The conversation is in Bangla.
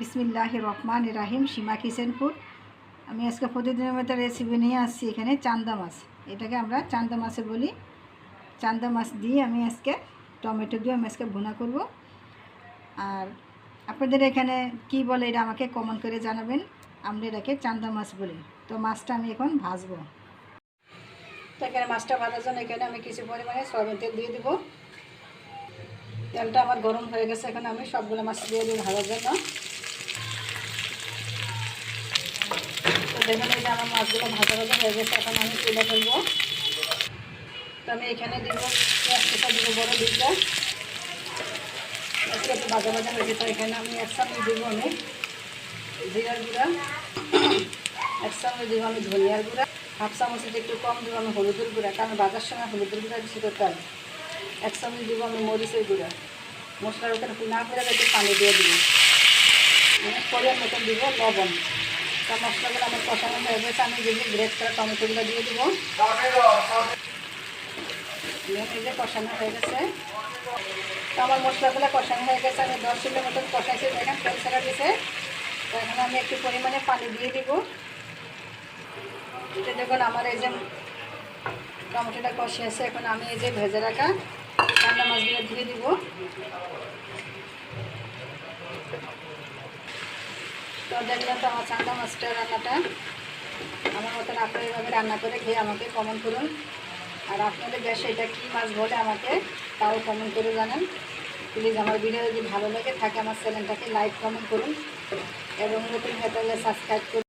বিসমিল্লাহ রহমান রাহিম, সীমা ফুড আমি আজকে প্রতিদিনের মতো রেসিপি নিয়ে আসছি এখানে চান্দা মাছ। এটাকে আমরা চান্দা মাছে বলি। চান্দা মাছ দিয়ে আমি আজকে টমেটো দিয়ে আমি আজকে ভুনা করব। আর আপনাদের এখানে কি বলে এটা আমাকে কমন করে জানাবেন। আমরা এটাকে চান্দা মাছ বলি। তো মাছটা আমি এখন ভাজবো। তো এখানে মাছটা ভাজার জন্য এখানে আমি কিছু পরিমাণে সয়াবিন তেল দিয়ে দেবো। তেলটা আমার গরম হয়ে গেছে, এখন আমি সবগুলো মাছ দিয়ে দিই ভাজার জন্য। দেখুন এই আমার মাছগুলো ভাজা ভাজা হয়ে গেছে, এখন আমি তুলে ফেলব। তো আমি এখানে দিব কুচা দিব, বড় আজকে একটু ভাজা ভাজা হয়েছে, তো এখানে আমি এক চামচ দিব আমি জিরার গুঁড়া, এক চামচ দিব আমি ধনিয়ার গুঁড়া, হাফ চামচের একটু কম দিব আমি হলুদের গুঁড়া, কারণ বাজার সময় হলুদের গুঁড়া বেশি করতে হবে এক চামচ দিব আমি মরিচের গুঁড়া। মশলার ওখানে না করে একটু পানি দিয়ে দিব। মানে পরিমাণ মতন দিব, লবণ। তা মশলাগুলো আমার কষানো হয়ে গেছে, আমি যদি গ্রেট করা টমেটোগুলো দিয়ে দিব। এই যে কষানো হয়ে গেছে। তো আমার মশলাগুলো কষানো হয়ে গেছে, আমি দশ মিনিটের মতন কষাইছি, দেখেন তেল ছাড়া দিয়েছে। তো এখন আমি একটু পরিমাণে পানি দিয়ে দিব। এটা দেখুন, আমার এই যে টমেটোটা কষে আছে, এখন আমি এই যে ভেজে রাখা ঠান্ডা মাছগুলো দিয়ে দিব। তো দেখলেন তো আমার চান্দা মাছটা রান্নাটা। আমার মতন আপনারা এইভাবে রান্না করে খেয়ে আমাকে করুন। আর আপনাদের গ্যাসে এটা কী মাছ আমাকে, তাও করে জানান। প্লিজ আমার ভিডিও যদি ভালো লাগে থাকে, আমার চ্যানেলটাকে লাইক কমেন্ট করুন। এবং নতুন সাবস্ক্রাইব করুন।